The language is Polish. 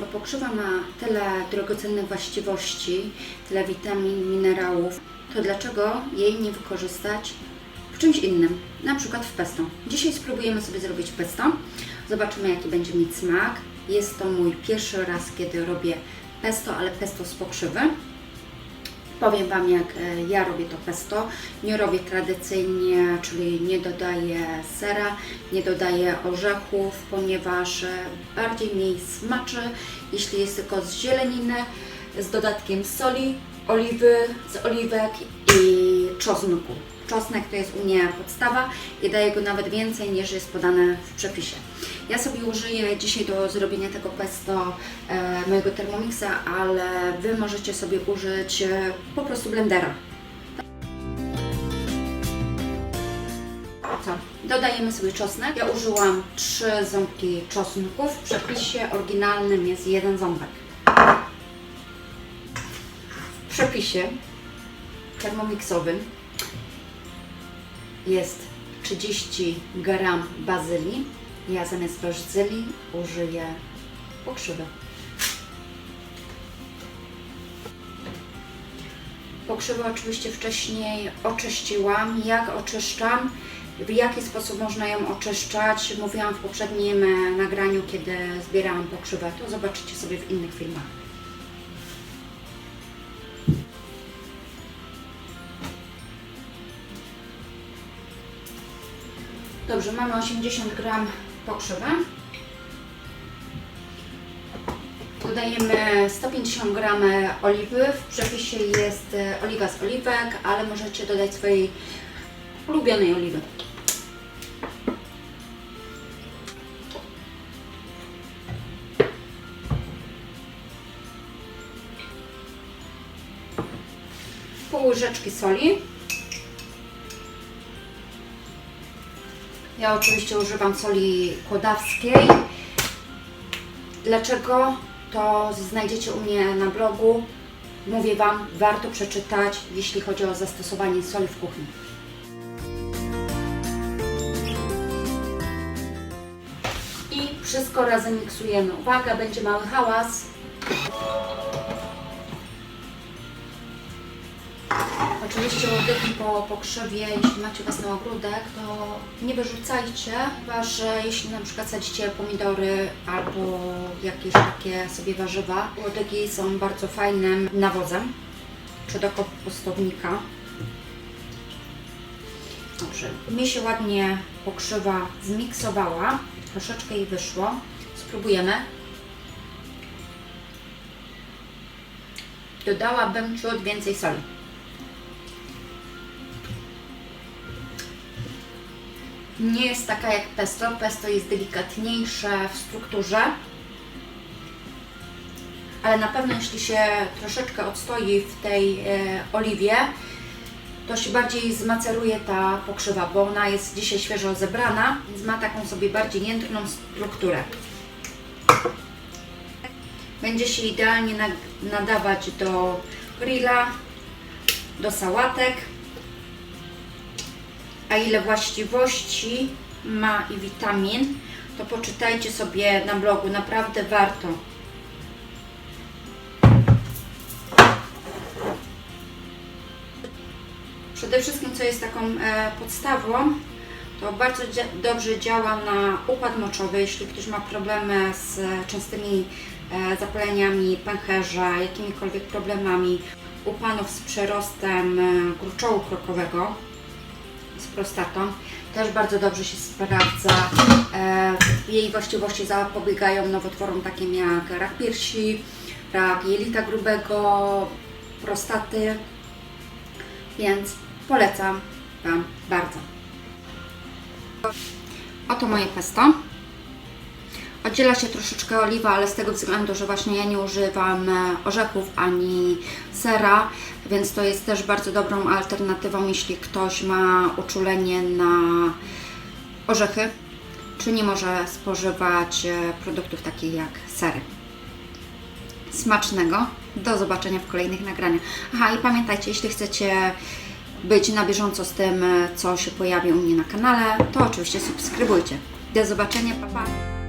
skoro pokrzywa ma tyle drogocennych właściwości, tyle witamin, minerałów, to dlaczego jej nie wykorzystać w czymś innym, na przykład w pesto. Dzisiaj spróbujemy sobie zrobić pesto. Zobaczymy, jaki będzie mieć smak. Jest to mój pierwszy raz, kiedy robię pesto, ale pesto z pokrzywy. Powiem Wam, jak e, ja robię to pesto. Nie robię tradycyjnie, czyli nie dodaję sera, nie dodaję orzechów, ponieważ e, bardziej mi smaczy, jeśli jest tylko z zieleniny, z dodatkiem soli, oliwy, z oliwek i czosnku. Czosnek to jest u mnie podstawa i daję go nawet więcej niż jest podane w przepisie. Ja sobie użyję dzisiaj do zrobienia tego pesto e, mojego Thermomixa, ale Wy możecie sobie użyć e, po prostu blendera. Co? Dodajemy sobie czosnek. Ja użyłam 3 ząbki czosnku. W przepisie oryginalnym jest jeden ząbek. W przepisie termomixowym jest 30 gram bazylii. Ja zamiast bazylii użyję pokrzywy. Pokrzywę oczywiście wcześniej oczyściłam. Jak oczyszczam? W jaki sposób można ją oczyszczać? Mówiłam w poprzednim e, nagraniu, kiedy zbierałam pokrzywę. To zobaczycie sobie w innych filmach. Dobrze, mamy 80 gram pokrzywy. Dodajemy 150 gram oliwy. W przepisie jest e, oliwa z oliwek, ale możecie dodać swojej ulubionej oliwy. Pół łyżeczki soli. Ja oczywiście używam soli kłodawskiej. Dlaczego? To znajdziecie u mnie na blogu. Mówię Wam, warto przeczytać, jeśli chodzi o zastosowanie soli w kuchni. I wszystko razem miksujemy. Uwaga, będzie mały hałas. Oczywiście łodygi po pokrzywie, jeśli macie własny ogródek, to nie wyrzucajcie, chyba że jeśli na przykład sadzicie pomidory albo jakieś takie sobie warzywa. Łodygi są bardzo fajnym nawozem czy do kompostownika. Dobrze, mi się ładnie pokrzywa zmiksowała, troszeczkę jej wyszło. Spróbujemy. Dodałabym ciut więcej soli. Nie jest taka jak pesto. Pesto jest delikatniejsze w strukturze. Ale na pewno jeśli się troszeczkę odstoi w tej e, oliwie, to się bardziej zmaceruje ta pokrzywa, bo ona jest dzisiaj świeżo zebrana, więc ma taką sobie bardziej jędrną strukturę. Będzie się idealnie na- nadawać do grilla, do sałatek. A ile właściwości ma i witamin, to poczytajcie sobie na blogu. Naprawdę warto. Przede wszystkim, co jest taką e, podstawą, to bardzo dobrze działa na układ moczowy. Jeśli ktoś ma problemy z e, częstymi e, zapaleniami pęcherza, jakimikolwiek problemami, u panów z przerostem gruczołu krokowego, z prostatą. Też bardzo dobrze się sprawdza. E, jej właściwości zapobiegają nowotworom takim jak rak piersi, rak jelita grubego, prostaty, więc polecam Wam bardzo. Oto moje pesto. Oddziela się troszeczkę oliwa, ale z tego względu, że właśnie ja nie używam e, orzechów ani sera, więc to jest też bardzo dobrą alternatywą, jeśli ktoś ma uczulenie na orzechy, czy nie może spożywać e, produktów takich jak sery. Smacznego. Do zobaczenia w kolejnych nagraniach. Aha, i pamiętajcie, jeśli chcecie być na bieżąco z tym, e, co się pojawi u mnie na kanale, to oczywiście subskrybujcie. Do zobaczenia, pa pa!